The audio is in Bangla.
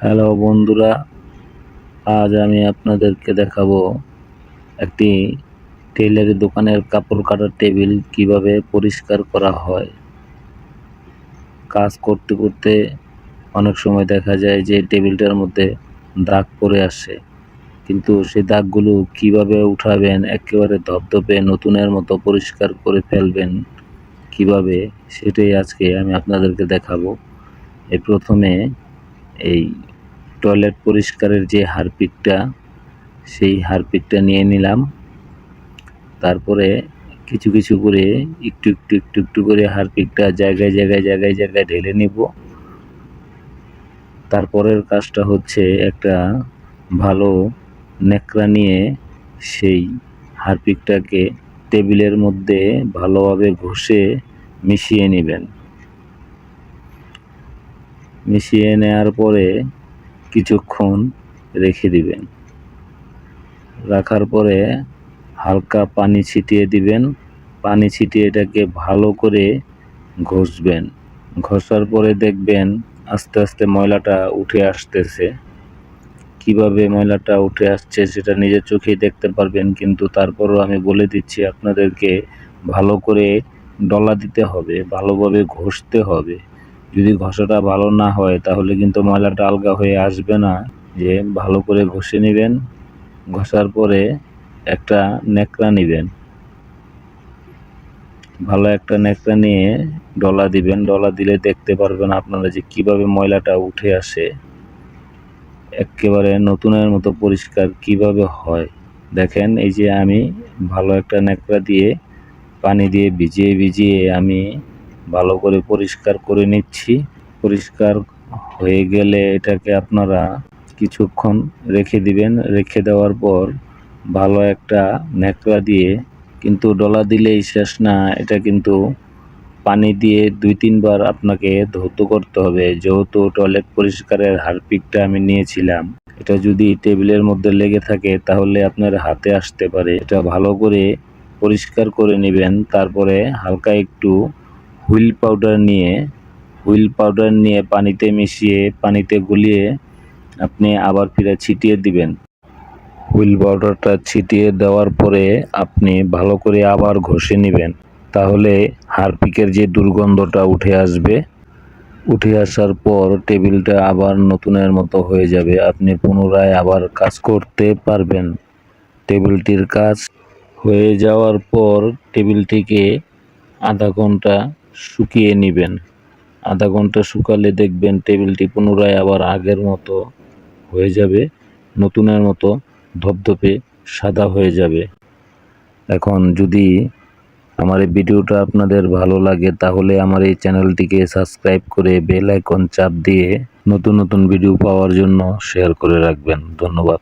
হ্যালো বন্ধুরা, আজ আমি আপনাদেরকে দেখাবো একটি টেইলারি দোকানের কাপড় কাটার টেবিল কীভাবে পরিষ্কার করা হয়। কাজ করতে করতে অনেক সময় দেখা যায় যে টেবিলটার মধ্যে দাগ পড়ে আসে, কিন্তু সেই দাগগুলো কীভাবে উঠাবেন, একেবারে ধপধপে নতুনের মতো পরিষ্কার করে ফেলবেন কীভাবে, সেটাই আজকে আমি আপনাদেরকে দেখাবো। এই প্রথমে এই টয়লেট পরিষ্কারের যে হারপিকটা, সেই হারপিকটা নিয়ে নিলাম। তারপরে কিছু কিছু করে একটু একটু একটু একটু করে হারপিকটা জায়গায় জায়গায় জায়গায় জায়গায় ঢেলে নিব। তারপরের কাজটা হচ্ছে একটা ভালো নেকড়া নিয়ে সেই হারপিকটাকে টেবিলের মধ্যে ভালোভাবে ঘষে মিশিয়ে নেবেন। মিশিয়ে নেওয়ার পরে কিছুক্ষণ রেখে দিবেন। রাখার পরে হালকা পানি ছিটিয়ে দিবেন। পানি ছিটিয়ে এটাকে ভালো করে ঘষবেন। ঘষার পরে দেখবেন আস্তে আস্তে ময়লাটা উঠে আসতেছে। কীভাবে ময়লাটা উঠে আসছে সেটা নিজের চোখেই দেখতে পারবেন, কিন্তু তারপরও আমি বলে দিচ্ছি আপনাদেরকে ভালো করে ডলা দিতে হবে, ভালোভাবে ঘষতে হবে। যদি ঘষাটা ভালো না হয়, তাহলে কিন্তু ময়লাটা আলগা হয়ে আসবে না। যে ভালো করে ঘষে নেবেন, ঘষার পরে একটা নেকড়া নেবেন। ভালো একটা নেকড়া নিয়ে ডলা দিবেন। ডলা দিলে দেখতে পারবেন আপনারা যে কীভাবে ময়লাটা উঠে আসে। একেবারে নতুনের মতো পরিষ্কার কীভাবে হয়। দেখেন, এই যে আমি ভালো একটা নেকড়া দিয়ে পানি দিয়ে ভিজিয়ে ভিজিয়ে আমি ভালো করে পরিষ্কার করে নিচ্ছি। পরিষ্কার হয়ে গেলে এটাকে আপনারা কিছুক্ষণ রেখে দিবেন। রেখে দেওয়ার পর ভালো একটা ন্যাকড়া দিয়ে কিন্তু ডলা দিলেই শেষ না, এটা কিন্তু পানি দিয়ে দুই তিনবার আপনাকে ধৌত করতে হবে। যেহেতু টয়লেট পরিষ্কারের হারপিকটা আমি নিয়েছিলাম, এটা যদি টেবিলের মধ্যে লেগে থাকে তাহলে আপনার হাতে আসতে পারে। এটা ভালো করে পরিষ্কার করে নেবেন, তারপরে হালকা একটু হুইল পাউডার নিয়ে, হুইল পাউডার নিয়ে পানিতে মিশিয়ে, পানিতে গুলিয়ে আপনি আবার ফিরে ছিটিয়ে দিবেন। হুইল পাউডারটা ছিটিয়ে দেওয়ার পরে আপনি ভালো করে আবার ঘষে নেবেন। তাহলে হারপিকের যে দুর্গন্ধটা উঠে আসবে, উঠে আসার পর টেবিলটা আবার নতুনের মতো হয়ে যাবে। আপনি পুনরায় আবার কাজ করতে পারবেন। টেবিলটির কাজ হয়ে যাওয়ার পর টেবিলটিকে আধা ঘণ্টা শুকিয়ে নেবেন। আধা ঘণ্টা শুকালে দেখবেন টেবিলটি পুনরায় আবার আগের মতো হয়ে যাবে, নতুনের মতো ধপধপে সাদা হয়ে যাবে। এখন যদি আমার এই ভিডিওটা আপনাদের ভালো লাগে, তাহলে আমার এই চ্যানেলটিকে সাবস্ক্রাইব করে বেল আইকন চাপ দিয়ে নতুন নতুন ভিডিও পাওয়ার জন্য শেয়ার করে রাখবেন। ধন্যবাদ।